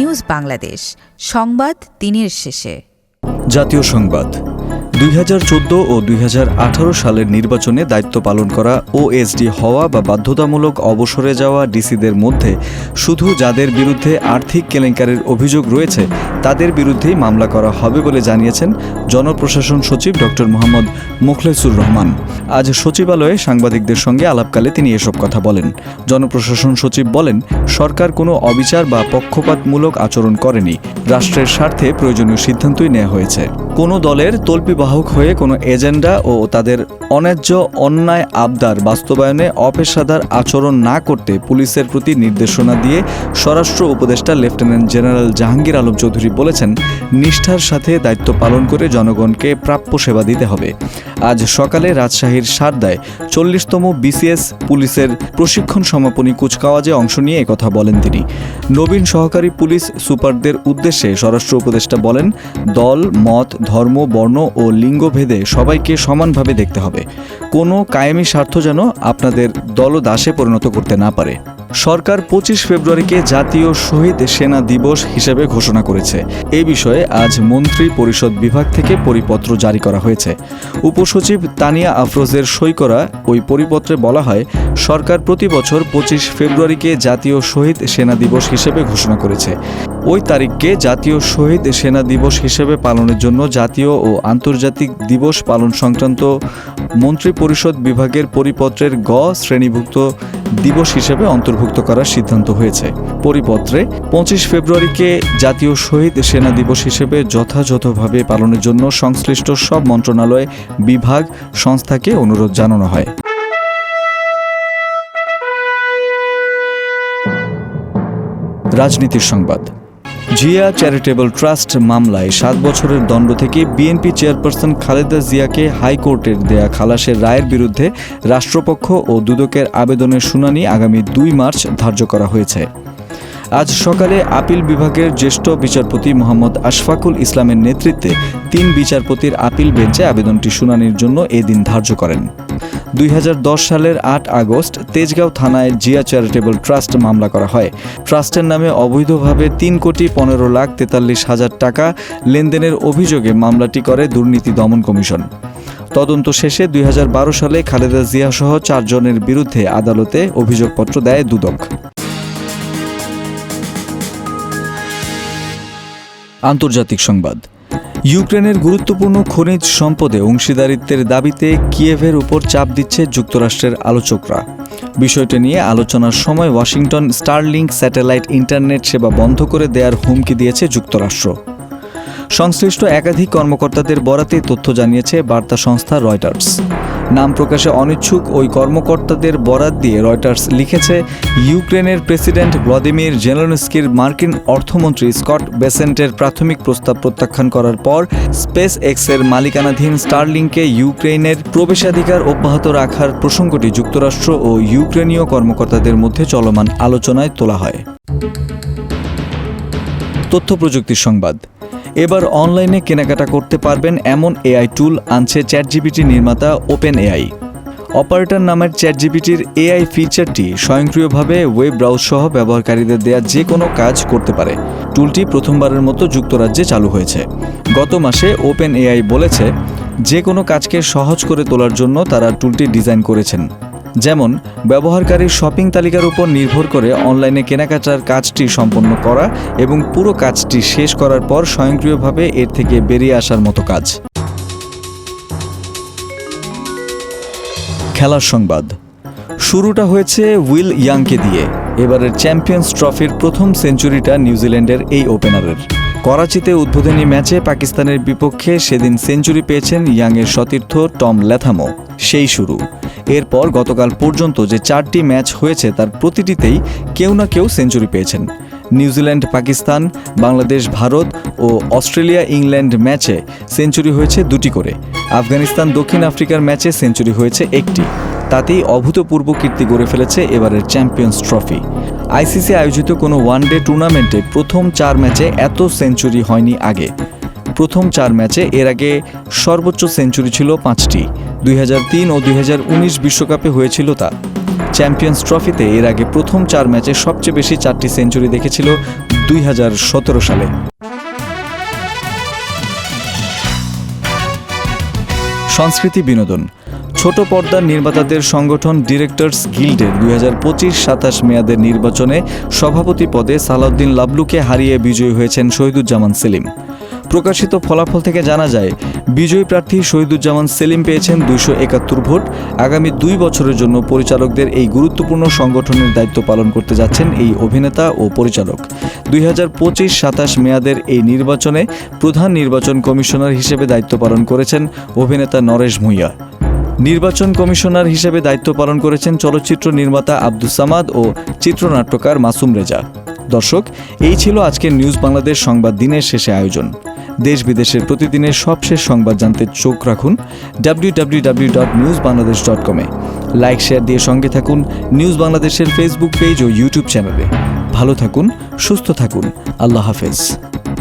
News Bangladesh. সংবাদ দিনের শেষে। জাতীয় সংবাদ। দুই হাজার চোদ্দ ও দুই হাজার আঠারো সালের নির্বাচনে দায়িত্ব পালন করা ওএসডি হওয়া বা বাধ্যতামূলক অবসরে যাওয়া ডিসিদের মধ্যে শুধু যাদের বিরুদ্ধে আর্থিক কেলেঙ্কারির অভিযোগ রয়েছে, তাদের বিরুদ্ধেই মামলা করা হবে বলে জানিয়েছেন জনপ্রশাসন সচিব ডক্টর মোহাম্মদ মুখলেসুর রহমান। আজ সচিবালয়ে সাংবাদিকদের সঙ্গে আলাপকালে তিনি এসব কথা বলেন। জনপ্রশাসন সচিব বলেন, সরকার কোনো অবিচার বা পক্ষপাতমূলক আচরণ করেনি। রাষ্ট্রের স্বার্থে প্রয়োজনীয় সিদ্ধান্তই নেওয়া হয়েছে। কোনো দলের তল্পিবাহক হয়ে কোনো এজেন্ডা ও তাদের অন্যায্য অন্যায় আবদার বাস্তবায়নে অপেশাদার আচরণ না করতে পুলিশের প্রতি নির্দেশনা দিয়ে স্বরাষ্ট্র উপদেষ্টা লেফটেন্যান্ট জেনারেল জাহাঙ্গীর আলম চৌধুরী বলেছেন, নিষ্ঠার সাথে দায়িত্ব পালন করে জনগণকে প্রাপ্য সেবা দিতে হবে। আজ সকালে রাজশাহীর সারদায় চল্লিশতম বিসিএস পুলিশের প্রশিক্ষণ সমাপনী কুচকাওয়াজে অংশ নিয়ে একথা বলেন তিনি। নবীন সহকারী পুলিশ সুপারদের উদ্দেশ্যে স্বরাষ্ট্র উপদেষ্টা বলেন, দল, মত, ধর্ম, বর্ণ ও লিঙ্গভেদে সবাইকে সমানভাবে দেখতে হবে। কোনো কায়েমি স্বার্থ যেন আপনাদের দলদাসে পরিণত করতে না পারে। সরকার পঁচিশ ফেব্রুয়ারিকে জাতীয় শহীদ সেনা দিবস হিসেবে ঘোষণা করেছে। এ বিষয়ে আজ মন্ত্রী পরিষদ বিভাগ থেকে পরিপত্র জারি করা হয়েছে। উপসচিব তানিয়া আফরোজের সই করা ওই পরিপত্রে বলা হয়, সরকার প্রতি বছর পঁচিশ ফেব্রুয়ারিকে জাতীয় শহীদ সেনা দিবস হিসেবে ঘোষণা করেছে। ওই তারিখকে জাতীয় শহীদ সেনা দিবস হিসেবে পালনের জন্য জাতীয় ও আন্তর্জাতিক দিবস পালন সংক্রান্ত মন্ত্রী পরিষদ বিভাগের পরিপত্রের গ শ্রেণীভুক্ত দিবস হিসেবে অন্তর্ভুক্ত করার সিদ্ধান্ত হয়েছে। পরিপত্রে পঁচিশ ফেব্রুয়ারিকে জাতীয় শহীদ সেনা দিবস হিসেবে যথাযথভাবে পালনের জন্য সংশ্লিষ্ট সব মন্ত্রণালয়, বিভাগ, সংস্থাকে অনুরোধ জানানো হয়। রাজনীতির সংবাদ। জিয়া চ্যারিটেবল ট্রাস্ট মামলায় সাত বছরের দণ্ড থেকে বিএনপি চেয়ারপারসন খালেদা জিয়াকে হাইকোর্টের দেয়া খালাসের রায়ের বিরুদ্ধে রাষ্ট্রপক্ষ ও দুদকের আবেদনের শুনানি আগামী দুই মার্চ ধার্য করা হয়েছে। আজ সকালে আপিল বিভাগের জ্যেষ্ঠ বিচারপতি মোহাম্মদ আশফাকুল ইসলামের নেতৃত্বে তিন বিচারপতির আপিল বেঞ্চে আবেদনটি শুনানির জন্য এদিন ধার্য করেন। দুই হাজার দশ সালের আট আগস্ট তেজগাঁও থানায় জিয়া চ্যারিটেবল ট্রাস্ট মামলা করা হয়। ট্রাস্টের নামে অবৈধভাবে তিন কোটি পনেরো লাখ তেতাল্লিশ হাজার টাকা লেনদেনের অভিযোগে মামলাটি করে দুর্নীতি দমন কমিশন। তদন্ত শেষে দুই হাজার বারো সালে খালেদা জিয়া সহ চারজনের বিরুদ্ধে আদালতে অভিযোগপত্র দেয় দুদক। আন্তর্জাতিক সংবাদ। ইউক্রেনের গুরুত্বপূর্ণ খনিজ সম্পদে অংশীদারিত্বের দাবিতে কিয়েভের উপর চাপ দিচ্ছে যুক্তরাষ্ট্রের আলোচকরা। বিষয়টি নিয়ে আলোচনার সময় ওয়াশিংটন স্টারলিংক স্যাটেলাইট ইন্টারনেট সেবা বন্ধ করে দেয়ার হুমকি দিয়েছে যুক্তরাষ্ট্র। সংশ্লিষ্ট একাধিক কর্মকর্তাদের বরাতে তথ্য জানিয়েছে বার্তা সংস্থা রয়টার্স। নাম প্রকাশে অনিচ্ছুক ওই কর্মকর্তাদের বরাত দিয়ে রয়টার্স লিখেছে, ইউক্রেনের প্রেসিডেন্ট ভ্লাদিমির জেলেনস্কির মার্কিন অর্থমন্ত্রী স্কট বেসেন্টের প্রাথমিক প্রস্তাব প্রত্যাখ্যান করার পর স্পেস এক্সের মালিকানাধীন স্টারলিংকে ইউক্রেনের প্রবেশাধিকার অব্যাহত রাখার প্রসঙ্গটি যুক্তরাষ্ট্র ও ইউক্রেনীয় কর্মকর্তাদের মধ্যে চলমান আলোচনায় তোলা হয়। তথ্য প্রযুক্তির সংবাদ। এবার অনলাইনে কেনাকাটা করতে পারবেন এমন এআই টুল আনছে চ্যাটজিপিটি নির্মাতা ওপেন এআই অপারেটর নামের চ্যাটজিপিটির এআই ফিচারটি স্বয়ংক্রিয়ভাবে ওয়েব ব্রাউজ সহ ব্যবহারকারীদের দেয়া যে কোনো কাজ করতে পারে। টুলটি প্রথমবারের মতো যুক্তরাজ্যে চালু হয়েছে। গত মাসে ওপেন এআই বলেছে, যে কোনো কাজকে সহজ করে তোলার জন্য তারা টুলটি ডিজাইন করেছেন। যেমন ব্যবহারকারীর শপিং তালিকার উপর নির্ভর করে অনলাইনে কেনাকাটার কাজটি সম্পন্ন করা এবং পুরো কাজটি শেষ করার পর স্বয়ংক্রিয়ভাবে এর থেকে বেরিয়ে আসার মতো কাজ। খেলার সংবাদ। শুরুটা হয়েছে উইল ইয়াংকে দিয়ে। এবারের চ্যাম্পিয়ন্স ট্রফির প্রথম সেঞ্চুরিটা নিউজিল্যান্ডের এই ওপেনারের। করাচিতে উদ্বোধনী ম্যাচে পাকিস্তানের বিপক্ষে সেদিন সেঞ্চুরি পেয়েছেন ইয়াংয়ের সতীর্থ টম ল্যাথামো। সেই শুরু। এরপর গতকাল পর্যন্ত যে চারটি ম্যাচ হয়েছে, তার প্রতিটিতেই কেউ না কেউ সেঞ্চুরি পেয়েছেন। নিউজিল্যান্ড, পাকিস্তান, বাংলাদেশ, ভারত ও অস্ট্রেলিয়া, ইংল্যান্ড ম্যাচে সেঞ্চুরি হয়েছে দুটি করে। আফগানিস্তান, দক্ষিণ আফ্রিকার ম্যাচে সেঞ্চুরি হয়েছে একটি। তাতেই অভূতপূর্ব কীর্তি গড়ে ফেলেছে এবারের চ্যাম্পিয়ন্স ট্রফি। আইসিসি আয়োজিত কোনো ওয়ানডে টুর্নামেন্টে প্রথম চার ম্যাচে এত সেঞ্চুরি হয়নি আগে। প্রথম চার ম্যাচে এর আগে সর্বোচ্চ সেঞ্চুরি ছিল পাঁচটি। দুই হাজার তিন ও দুই বিশ্বকাপে হয়েছিল তা। চ্যাম্পিয়ন্স ট্রফিতে এর আগে প্রথম চার ম্যাচে সবচেয়ে বেশি চারটি সেঞ্চুরি দেখেছিল দুই হাজার সতেরো সালে। সংস্কৃতি বিনোদন। ছোট পর্দার নির্মাতাদের সংগঠন ডিরেক্টরস গিল্ডের দুই হাজার পঁচিশ সাতাশ মেয়াদের নির্বাচনে সভাপতি পদে সালাউদ্দিন লাবলুকে হারিয়ে বিজয়ী হয়েছেন শহীদুজ্জামান সেলিম। প্রকাশিত ফলাফল থেকে জানা যায়, বিজয়ী প্রার্থী শহীদুজ্জামান সেলিম পেয়েছেন দুইশো একাত্তর ভোট। আগামী দুই বছরের জন্য পরিচালকদের এই গুরুত্বপূর্ণ সংগঠনের দায়িত্ব পালন করতে যাচ্ছেন এই অভিনেতা ও পরিচালক। দুই হাজার পঁচিশ সাতাশ মেয়াদের এই নির্বাচনে প্রধান নির্বাচন কমিশনার হিসেবে দায়িত্ব পালন করেছেন অভিনেতা নরেশ ভূঁইয়া। নির্বাচন কমিশনার হিসেবে দায়িত্ব পালন করেছেন চলচ্চিত্র নির্মাতা আব্দুস সামাদ ও চিত্রনাট্যকার মাসুম রেজা। দর্শক, এই ছিল আজকের নিউজ বাংলাদেশ সংবাদ দিনের শেষে আয়োজন। দেশ বিদেশের প্রতিদিনের সবশেষ সংবাদ জানতে চোখ রাখুন W W Bangladesh like, share দিয়ে সঙ্গে থাকুন নিউজ বাংলাদেশের ফেসবুক পেজ ও ইউটিউব চ্যানেলে ভালো থাকুন, সুস্থ থাকুন। আল্লাহ হাফেজ।